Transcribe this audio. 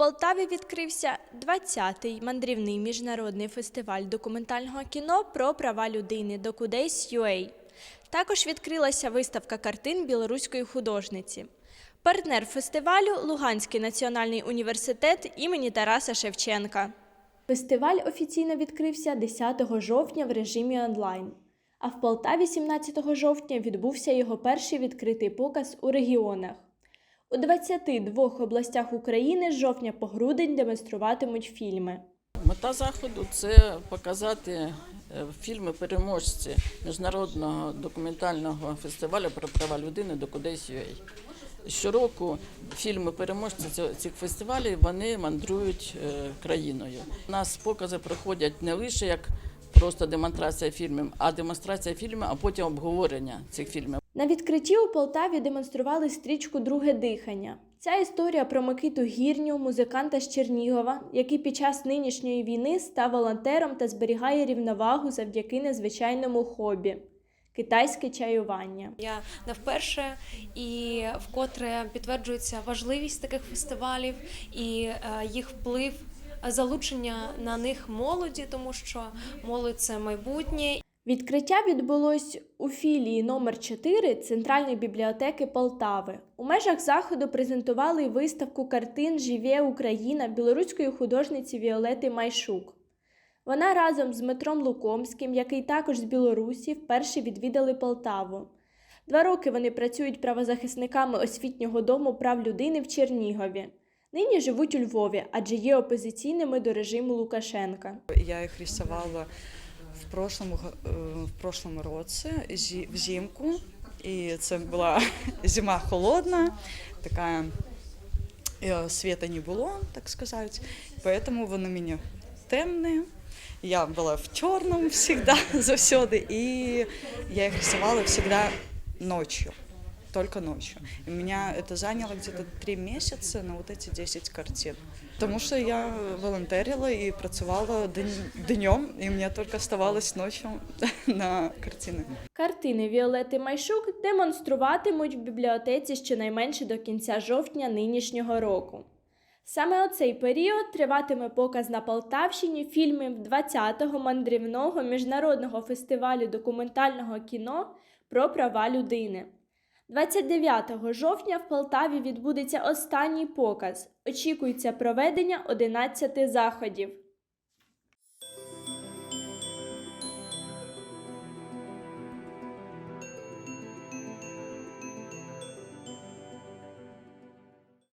Полтаві відкрився 20-й мандрівний міжнародний фестиваль документального кіно про права людини Docudades.ua. Також відкрилася виставка картин білоруської художниці. Партнер фестивалю Луганський національний університет імені Тараса Шевченка. Фестиваль офіційно відкрився 10 жовтня в режимі онлайн. А в Полтаві 17 жовтня відбувся його перший відкритий показ у регіонах. У 22 областях України з жовтня по грудень демонструватимуть фільми. Мета заходу це показати е, фільми переможці міжнародного документального фестивалю про права людини до «Docudades.ua». Щороку фільми переможці цих фестивалів вони мандрують е, країною. У нас покази проходять не лише як просто демонстрація фільмів, а демонстрація фільмів, а потім обговорення цих фільмів. На відкритті у Полтаві демонстрували стрічку Друге дихання. Ця історія про Микиту Гірню, музиканта з Чернігова, який під час нинішньої війни став волонтером та зберігає рівновагу завдяки незвичайному хобі китайське чаювання. Я не вперше і вкотре підтверджується важливість таких фестивалів і е, їх вплив, залучення на них молоді, тому що молодь це майбутнє, Відкриття відбулось у філії номер 4 Центральної бібліотеки Полтави. У межах заходу презентували виставку картин Живе Україна білоруської художниці Віолети Майшук. Вона разом з Дмитром Лукомським, який також з Білорусі, вперше відвідали Полтаву. Два роки вони працюють правозахисниками освітнього дому прав людини в Чернігові. Нині живуть у Львові, адже є опозиційними до режиму Лукашенка. Я їх рисувала в прошлому, е, в прошлому році взимку. І це була зима холодна, така е, світа не було, так сказати. Поэтому вони мені темні. Я була в чорному завжди, завжди, і я їх рисувала завжди ночью Только ночью. И меня это заняло где-то три месяца на вот эти 10 картин. Потому что я волонтерила и працювала день- днем, и мне только оставалось ночью на картины. Картини Віолети Майшук демонструватимуть в бібліотеці щонайменше до кінця жовтня нинішнього року. Саме у цей період триватиме показ на Полтавщині фільмів 20-го мандрівного міжнародного фестивалю документального кіно про права людини. 29 жовтня в Полтаві відбудеться останній показ. Очікується проведення 11 заходів.